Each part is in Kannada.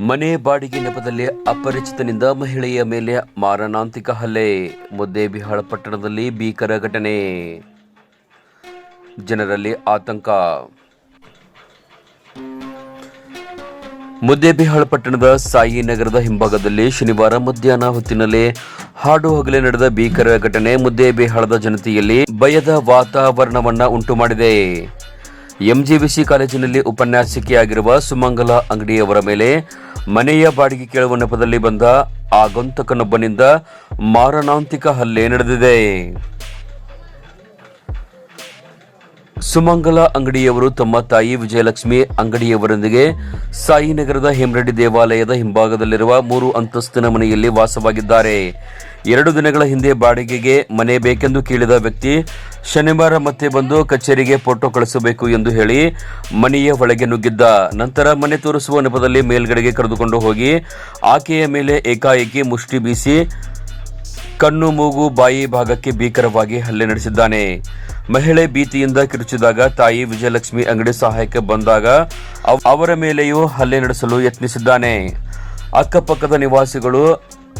ಮನೆ ಬಾಡಿಗೆ ನೆಪದಲ್ಲಿ ಅಪರಿಚಿತನಿಂದ ಮಹಿಳೆಯ ಮೇಲೆ ಮಾರಣಾಂತಿಕ ಹಲ್ಲೆ, ಮುದ್ದೇಬಿಹಾಳ ಪಟ್ಟಣದಲ್ಲಿ ಭೀಕರ ಘಟನೆ. ಜನರಲ್ಲಿ ಆತಂಕ. ಮುದ್ದೇಬಿಹಾಳ ಪಟ್ಟಣದ ಸಾಯಿ ನಗರದ ಹಿಂಭಾಗದಲ್ಲಿ ಶನಿವಾರ ಮಧ್ಯಾಹ್ನ ಹೊತ್ತಿನಲ್ಲಿ ಹಾಡು ಹಗಲೇ ನಡೆದ ಭೀಕರ ಘಟನೆ ಮುದ್ದೇಬಿಹಾಳದ ಜನತೆಯಲ್ಲಿ ಭಯದ ವಾತಾವರಣವನ್ನ ಉಂಟು ಮಾಡಿದೆ ಎಂಜಿಬಿಸಿ ಕಾಲೇಜಿನಲ್ಲಿ ಉಪನ್ಯಾಸಕಿಯಾಗಿರುವ ಸುಮಂಗಲ ಅಂಗಡಿಯವರ ಮೇಲೆ ಮನೆಯ ಬಾಡಿಗೆ ಕೇಳುವ ನೆಪದಲ್ಲಿ ಬಂದ ಆಗಂತಕನೊಬ್ಬನಿಂದ ಮಾರಣಾಂತಿಕ ಹಲ್ಲೆ ನಡೆದಿದೆ. ಸುಮಂಗಲ ಅಂಗಡಿಯವರು ತಮ್ಮ ತಾಯಿ ವಿಜಯಲಕ್ಷ್ಮಿ ಅಂಗಡಿಯವರೊಂದಿಗೆ ಸಾಯಿನಗರದ ಹೆಮ್ರೆಡ್ಡಿ ದೇವಾಲಯದ ಹಿಂಭಾಗದಲ್ಲಿರುವ ಮೂರು ಅಂತಸ್ತಿನ ಮನೆಯಲ್ಲಿ ವಾಸವಾಗಿದ್ದಾರೆ. ಎರಡು ದಿನಗಳ ಹಿಂದೆ ಬಾಡಿಗೆಗೆ ಮನೆ ಬೇಕೆಂದು ಕೇಳಿದ ವ್ಯಕ್ತಿ, ಶನಿವಾರ ಮತ್ತೆ ಬಂದು ಕಚೇರಿಗೆ ಫೋಟೋ ಕಳಿಸಬೇಕು ಎಂದು ಹೇಳಿ ಮನೆಯ ಒಳಗೆ ನುಗ್ಗಿದ್ದ. ನಂತರ ಮನೆ ತೋರಿಸುವ ನೆಪದಲ್ಲಿ ಮೇಲ್ಗಡೆಗೆ ಕರೆದುಕೊಂಡು ಹೋಗಿ ಆಕೆಯ ಮೇಲೆ ಏಕಾಏಕಿ ಮುಷ್ಟಿ ಬೀಸಿ ಕಣ್ಣು, ಮೂಗು, ಬಾಯಿ ಭಾಗಕ್ಕೆ ಭೀಕರವಾಗಿ ಹಲ್ಲೆ ನಡೆಸಿದ್ದಾನೆ. ಮಹಿಳೆ ಭೀತಿಯಿಂದ ಕಿರುಚಿದಾಗ ತಾಯಿ ವಿಜಯಲಕ್ಷ್ಮಿ ಅಂಗಡಿ ಸಹಾಯಕ್ಕೆ ಬಂದಾಗ ಅವರ ಮೇಲೆಯೂ ಹಲ್ಲೆ ನಡೆಸಲು ಯತ್ನಿಸಿದ್ದಾನೆ. ಅಕ್ಕಪಕ್ಕದ ನಿವಾಸಿಗಳು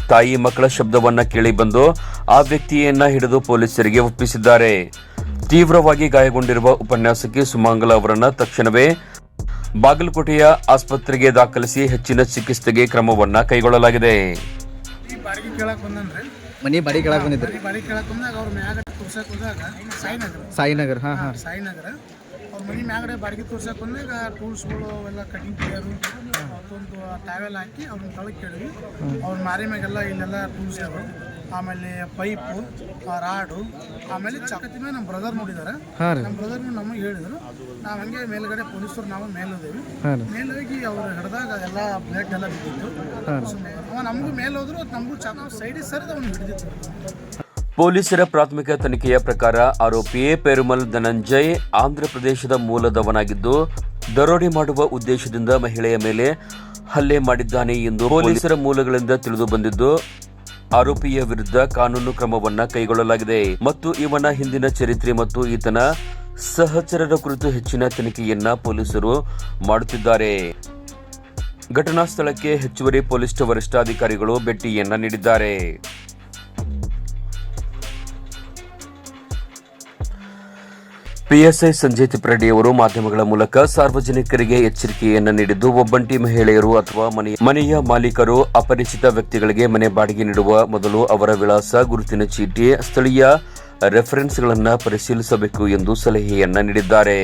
ತಾಯಿ ಮಕ್ಕಳ ಶಬ್ದವನ್ನ ಕೇಳಿ ಬಂದು ಆ ವ್ಯಕ್ತಿಯನ್ನ ಹಿಡಿದು ಪೊಲೀಸರಿಗೆ ಒಪ್ಪಿಸಿದ್ದಾರೆ. ತೀವ್ರವಾಗಿ ಗಾಯಗೊಂಡಿರುವ ಉಪನ್ಯಾಸಕಿ ಸುಮಂಗಲ ಅವರನ್ನ ತಕ್ಷಣವೇ ಬಾಗಲಕೋಟೆಯ ಆಸ್ಪತ್ರೆಗೆ ದಾಖಲಿಸಿ ಹೆಚ್ಚಿನ ಚಿಕಿತ್ಸೆಗೆ ಕ್ರಮವನ್ನ ಕೈಗೊಳ್ಳಲಾಗಿದೆ. ಬಾಡಿಗೆ ಕೇಳಕ್ ಬಂದನ್ರಿ. ಮನಿ ಬಾಡಿ ಕೇಳಕ್ ಬಂದಿದ್ರಿ? ಬಾಡಿಗೆ ಕೇಳಕ್ ಬಂದಾಗ ಅವ್ರ ಮ್ಯಾಗ ತೋರ್ಸಕ್ ಹೋದಾಗ ಸಾಯಿನಗರ. ಸಾಯಿನಗರ್ ಹಾಂ ಹಾಂ. ಸಾಯಿನಗರ. ಅವ್ರ ಮನೆ ಮ್ಯಾಗಡೆ ಬಾಡಿಗೆ ತೋರ್ಸಕ್ ಬಂದಾಗ ಟೂಲ್ಸ್ಗಳು ಅವೆಲ್ಲ ಕಟಿಂಗ್ ಕ್ಲಿಯರು ಮತ್ತೊಂದು ಟ್ಯಾವೆಲ್ ಹಾಕಿ ಅವ್ರನ್ನ ತಳಕ್ಕೆ ಕೇಳಿದ್ವಿ ಅವ್ರ ಮಾರಿ ಮ್ಯಾಗೆಲ್ಲ ಇಲ್ಲೆಲ್ಲ ಟೂಲ್ಸ್ ಅವು ಆಮೇಲೆ ಪೈಪು ರಾಡು ಆಮೇಲೆ ಚಕತಿ ಮೇಲೆ ನಮ್ಮ ಬ್ರದರ್ ನೋಡಿದಾರೆ. ನಮ್ಮ ಬ್ರದರ್ ನಮಗೆ ಹೇಳಿದ್ರು ನಾವು ಹಂಗೆ ಮೇಲ್ಗಡೆ ಪೊಲೀಸರು ನಾವು ಮೇಲೋದೇವಿ ಮೇಲೋಗಿ ಅವ್ರು ಹಿಡಿದಾಗ ಎಲ್ಲ ಬ್ಲಡ್ ಎಲ್ಲ ಬಿದ್ದಿತ್ತು. ಪೊಲೀಸರ ಪ್ರಾಥಮಿಕ ತನಿಖೆಯ ಪ್ರಕಾರ ಆರೋಪಿ ಪೆರುಮಲ್ ಧನಂಜಯ್ ಆಂಧ್ರ ಪ್ರದೇಶದ ಮೂಲದವನಾಗಿದ್ದು, ದರೋಡೆ ಮಾಡುವ ಉದ್ದೇಶದಿಂದ ಮಹಿಳೆಯ ಮೇಲೆ ಹಲ್ಲೆ ಮಾಡಿದ್ದಾನೆ ಎಂದು ಪೊಲೀಸರ ಮೂಲಗಳಿಂದ ತಿಳಿದು ಬಂದಿದ್ದು, ಆರೋಪಿಯ ವಿರುದ್ಧ ಕಾನೂನು ಕ್ರಮವನ್ನ ಕೈಗೊಳ್ಳಲಾಗಿದೆ. ಮತ್ತು ಇವನ ಹಿಂದಿನ ಚರಿತ್ರೆ ಮತ್ತು ಈತನ ಸಹಚರರ ಕುರಿತು ಹೆಚ್ಚಿನ ತನಿಖೆಯನ್ನ ಪೊಲೀಸರು ಮಾಡುತ್ತಿದ್ದಾರೆ. ಘಟನಾ ಸ್ಥಳಕ್ಕೆ ಹೆಚ್ಚುವರಿ ಪೊಲೀಸ್ ವರಿಷ್ಠಾಧಿಕಾರಿಗಳು ಭೇಟಿಯನ್ನ ನೀಡಿದ್ದಾರೆ. ಪಿಎಸ್ಐ ಸಂಜಯ್ ತಿಪ್ರಡಿ ಅವರು ಮಾಧ್ಯಮಗಳ ಮೂಲಕ ಸಾರ್ವಜನಿಕರಿಗೆ ಎಚ್ಚರಿಕೆಯನ್ನು ನೀಡಿದ್ದು, ಒಬ್ಬಂಟಿ ಮಹಿಳೆಯರು ಅಥವಾ ಮನೆಯ ಮಾಲೀಕರು ಅಪರಿಚಿತ ವ್ಯಕ್ತಿಗಳಿಗೆ ಮನೆ ಬಾಡಿಗೆ ನೀಡುವ ಮೊದಲು ಅವರ ವಿಳಾಸ, ಗುರುತಿನ ಚೀಟಿ, ಸ್ಥಳೀಯ ರೆಫರೆನ್ಸ್ಗಳನ್ನು ಪರಿಶೀಲಿಸಬೇಕು ಎಂದು ಸಲಹೆಯನ್ನ ನೀಡಿದ್ದಾರೆ.